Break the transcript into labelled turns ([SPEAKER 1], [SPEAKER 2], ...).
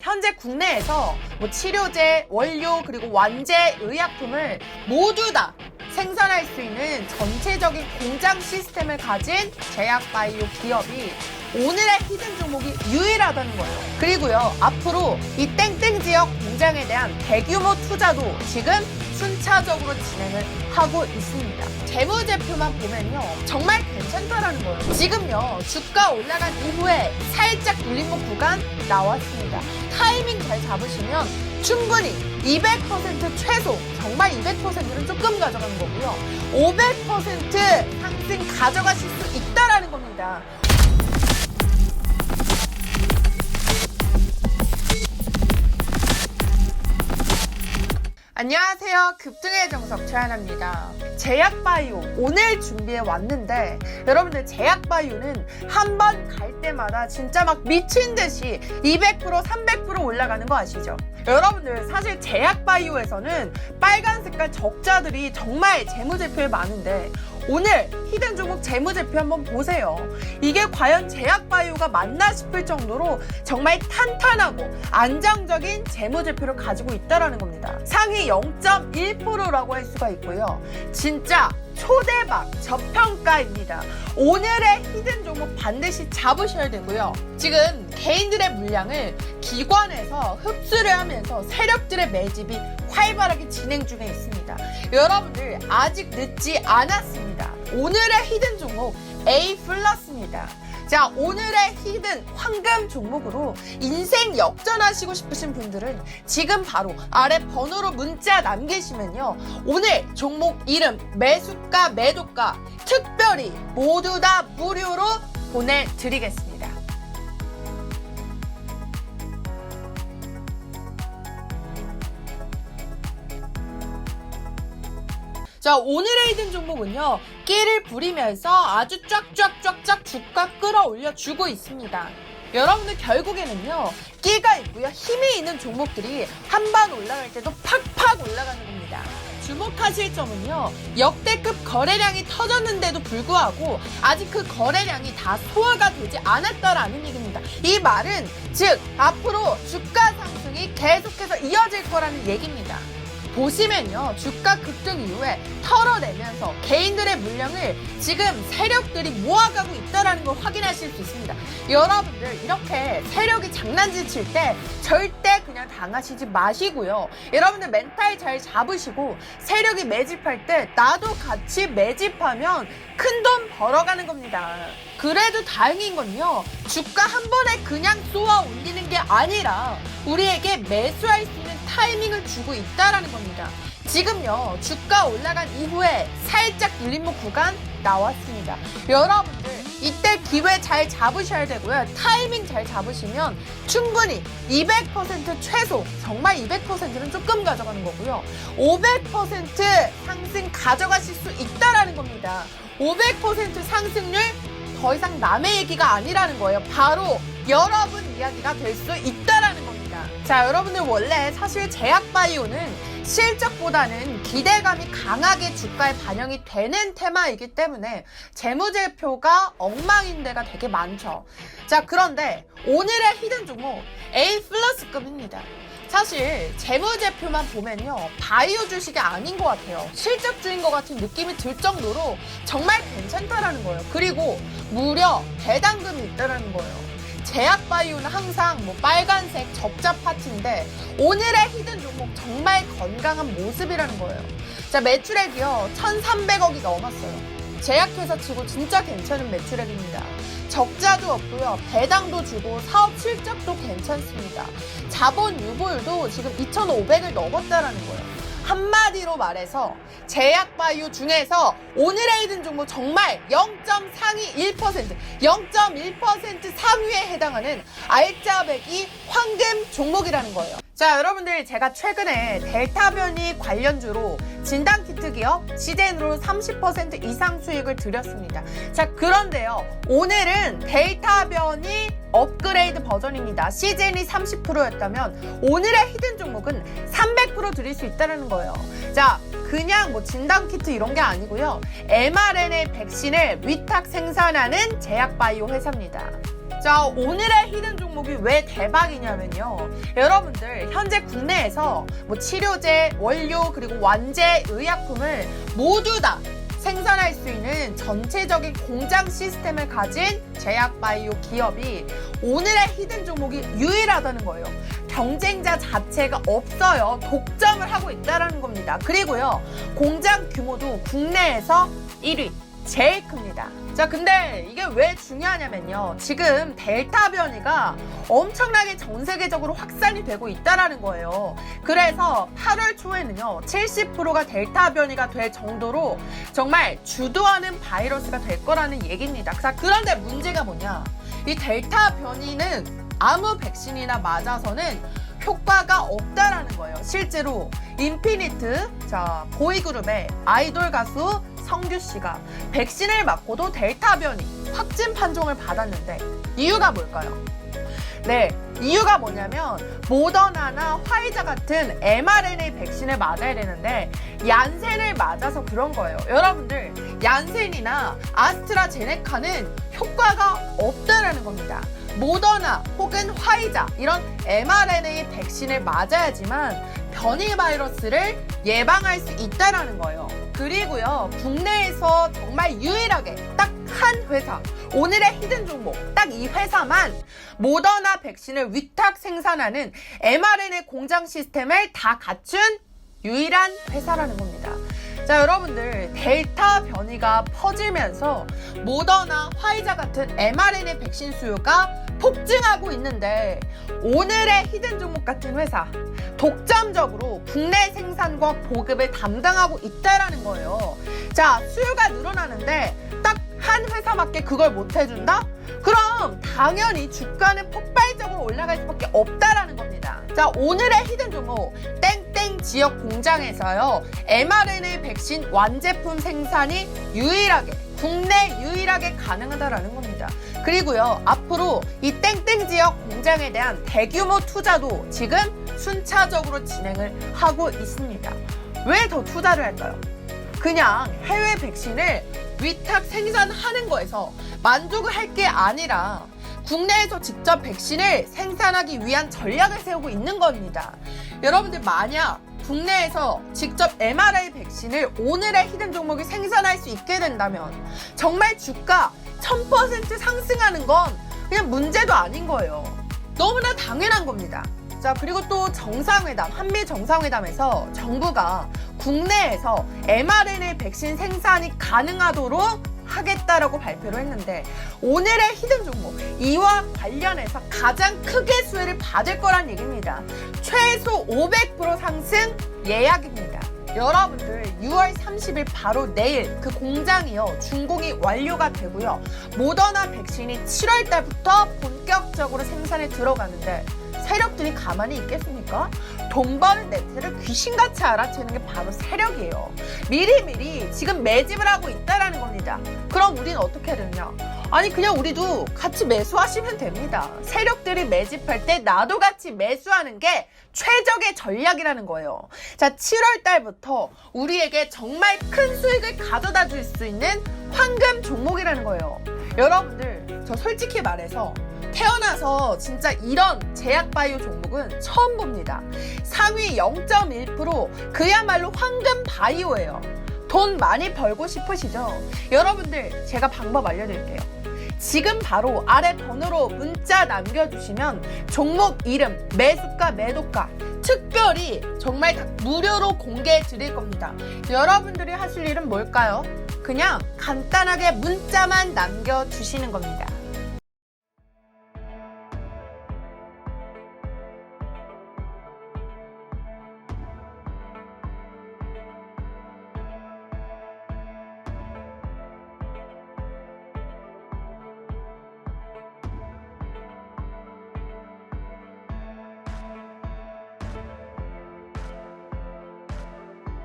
[SPEAKER 1] 현재 국내에서 뭐 치료제, 원료, 그리고 완제, 의약품을 모두 다 생산할 수 있는 전체적인 공장 시스템을 가진 제약바이오 기업이 오늘의 히든 종목이 유일하다는 거예요. 그리고요, 앞으로 이 땡땡 지역 공장에 대한 대규모 투자도 지금 순차적으로 진행을 하고 있습니다. 재무제표만 보면요, 정말 괜찮다라는 거예요. 지금요, 주가 올라간 이후에 살짝 눌림목 구간 나왔습니다. 타이밍 잘 잡으시면 충분히 200% 최소, 정말 200%는 조금 가져가는 거고요. 500% 상승 가져가실 수 있다라는 겁니다. 안녕하세요. 급등의 정석 최하나입니다. 제약바이오 오늘 준비해 왔는데 여러분들 제약바이오는 한 번 갈 때마다 진짜 막 미친 듯이 200% 300% 올라가는 거 아시죠? 여러분들 사실 제약바이오에서는 빨간 색깔 적자들이 정말 재무제표에 많은데 오늘 히든 종목 재무제표 한번 보세요. 이게 과연 제약바이오가 맞나 싶을 정도로 정말 탄탄하고 안정적인 재무제표를 가지고 있다라는 겁니다. 상위 0.1%라고 할 수가 있고요. 진짜 초대박 저평가입니다. 오늘의 히든 종목 반드시 잡으셔야 되고요. 지금 개인들의 물량을 기관에서 흡수를 하면서 세력들의 매집이 활발하게 진행 중에 있습니다. 여러분들 아직 늦지 않았습니다. 오늘의 히든 종목 A 플러스입니다. 자, 오늘의 히든 황금 종목으로 인생 역전하시고 싶으신 분들은 지금 바로 아래 번호로 문자 남기시면요. 오늘 종목 이름, 매수가, 매도가 특별히 모두 다 무료로 보내드리겠습니다. 자, 오늘의 히든 종목은요, 끼를 부리면서 아주 쫙쫙쫙쫙 주가 끌어올려 주고 있습니다. 여러분들 결국에는요, 끼가 있고요, 힘이 있는 종목들이 한 번 올라갈 때도 팍팍 올라가는 겁니다. 주목하실 점은요, 역대급 거래량이 터졌는데도 불구하고 아직 그 거래량이 다 소화가 되지 않았다라는 얘기입니다. 이 말은 즉, 앞으로 주가 상승이 계속해서 이어질 거라는 얘기입니다. 보시면요 주가 급등 이후에 털어내면서 개인들의 물량을 지금 세력들이 모아가고 있다는 걸 확인하실 수 있습니다. 여러분들 이렇게 세력이 장난질 칠 때 절대 그냥 당하시지 마시고요. 여러분들 멘탈 잘 잡으시고 세력이 매집할 때 나도 같이 매집하면 큰 돈 벌어가는 겁니다. 그래도 다행인 건요. 주가 한 번에 그냥 쏘아 올리는 게 아니라 우리에게 매수할 수 있는 타이밍을 주고 있다라는 겁니다. 지금요, 주가 올라간 이후에 살짝 눌림목 구간 나왔습니다. 여러분들, 이때 기회 잘 잡으셔야 되고요. 타이밍 잘 잡으시면 충분히 200% 최소, 정말 200%는 조금 가져가는 거고요. 500% 상승 가져가실 수 있다라는 겁니다. 500% 상승률 더 이상 남의 얘기가 아니라는 거예요. 바로 여러분 이야기가 될 수 있다라는 겁니다. 자, 여러분들 원래 사실 제약바이오는 실적보다는 기대감이 강하게 주가에 반영이 되는 테마이기 때문에 재무제표가 엉망인 데가 되게 많죠. 자, 그런데 오늘의 히든 종목 A 플러스급입니다. 사실 재무제표만 보면요 바이오 주식이 아닌 것 같아요 실적주인 것 같은 느낌이 들 정도로 정말 괜찮다라는 거예요 그리고 무려 배당금이 있다라는 거예요 제약 바이오는 항상 뭐 빨간색 적자 파트인데 오늘의 히든 종목 정말 건강한 모습이라는 거예요 자 매출액이요 1300억이 넘었어요 제약회사 치고 진짜 괜찮은 매출액입니다. 적자도 없고요. 배당도 주고 사업 실적도 괜찮습니다. 자본 유보율도 지금 2,500을 넘었다라는 거예요. 한마디로 말해서 제약바이오 중에서 오늘의 히든 종목 정말 0. 상위 1%, 0.1% 상위에 해당하는 알짜배기 황금 종목이라는 거예요. 자, 여러분들 제가 최근에 델타 변이 관련주로 진단 키트 기업 시젠으로 30% 이상 수익을 드렸습니다. 자, 그런데요. 오늘은 델타 변이 업그레이드 버전입니다. 시즌이 30%였다면 오늘의 히든 종목은 300% 드릴 수 있다는 거예요. 자, 그냥 뭐 진단 키트 이런 게 아니고요. mRNA 백신을 위탁 생산하는 제약바이오 회사입니다. 자, 오늘의 히든 종목이 왜 대박이냐면요. 여러분들, 현재 국내에서 뭐 치료제, 원료, 그리고 완제, 의약품을 모두 다 생산할 수 있는 전체적인 공장 시스템을 가진 제약바이오 기업이 오늘의 히든 종목이 유일하다는 거예요. 경쟁자 자체가 없어요. 독점을 하고 있다는 겁니다. 그리고요, 공장 규모도 국내에서 1위. 제일 큽니다. 자, 근데 이게 왜 중요하냐면요. 지금 델타 변이가 엄청나게 전 세계적으로 확산이 되고 있다라는 거예요. 그래서 8월 초에는요, 70%가 델타 변이가 될 정도로 정말 주도하는 바이러스가 될 거라는 얘기입니다. 자, 그런데 문제가 뭐냐? 이 델타 변이는 아무 백신이나 맞아서는 효과가 없다라는 거예요. 실제로 인피니트 자 보이그룹의 아이돌 가수 성규 씨가 백신을 맞고도 델타 변이 확진 판정을 받았는데 이유가 뭘까요? 네, 이유가 뭐냐면 모더나나 화이자 같은 mRNA 백신을 맞아야 되는데 얀센을 맞아서 그런 거예요. 여러분들 얀센이나 아스트라제네카는 효과가 없다라는 겁니다. 모더나 혹은 화이자 이런 mRNA 백신을 맞아야지만 변이 바이러스를 예방할 수 있다라는 거예요. 그리고요, 국내에서 정말 유일하게 딱 한 회사, 오늘의 히든 종목, 딱 이 회사만 모더나 백신을 위탁 생산하는 mRNA 공장 시스템을 다 갖춘 유일한 회사라는 겁니다. 자, 여러분들, 델타 변이가 퍼지면서 모더나, 화이자 같은 mRNA 백신 수요가 폭증하고 있는데 오늘의 히든 종목 같은 회사 독점적으로 국내 생산과 보급을 담당하고 있다라는 거예요. 자, 수요가 늘어나는데 딱 한 회사밖에 그걸 못 해준다? 그럼 당연히 주가는 폭발적으로 올라갈 수밖에 없다라는 겁니다. 자, 오늘의 히든 종목 땡 땡 지역 공장에서요. mRNA 백신 완제품 생산이 유일하게 국내 유일하게 가능하다라는 겁니다. 그리고요, 앞으로 이 땡땡 지역 공장에 대한 대규모 투자도 지금 순차적으로 진행을 하고 있습니다. 왜 더 투자를 할까요? 그냥 해외 백신을 위탁 생산하는 거에서 만족을 할 게 아니라 국내에서 직접 백신을 생산하기 위한 전략을 세우고 있는 겁니다. 여러분들 만약 국내에서 직접 mRNA 백신을 오늘의 히든 종목이 생산할 수 있게 된다면 정말 주가 1000% 상승하는 건 그냥 문제도 아닌 거예요. 너무나 당연한 겁니다. 자, 그리고 또 정상회담, 한미 정상회담에서 정부가 국내에서 mRNA 백신 생산이 가능하도록 하겠다라고 발표를 했는데 오늘의 히든 종목 이와 관련해서 가장 크게 수혜를 받을 거란 얘기입니다. 최소 500% 상승 예약입니다. 여러분들 6월 30일 바로 내일 그 공장이요 준공이 완료가 되고요 모더나 백신이 7월 달부터 본격적으로 생산에 들어가는데 세력들이 가만히 있겠습니까? 돈 버는 냄새를 귀신같이 알아채는 게 바로 세력이에요. 미리미리 지금 매집을 하고 있다라는 겁니다. 우리는 어떻게 해야 되느냐? 아니 그냥 우리도 같이 매수하시면 됩니다. 세력들이 매집할 때 나도 같이 매수하는 게 최적의 전략이라는 거예요. 자, 7월 달부터 우리에게 정말 큰 수익을 가져다 줄 수 있는 황금 종목이라는 거예요. 여러분들, 저 솔직히 말해서 태어나서 진짜 이런 제약바이오 종목은 처음 봅니다. 상위 0.1% 그야말로 황금 바이오예요. 돈 많이 벌고 싶으시죠? 여러분들 제가 방법 알려드릴게요. 지금 바로 아래 번호로 문자 남겨주시면 종목 이름, 매수가, 매도가 특별히 정말 다 무료로 공개해 드릴 겁니다. 여러분들이 하실 일은 뭘까요? 그냥 간단하게 문자만 남겨주시는 겁니다.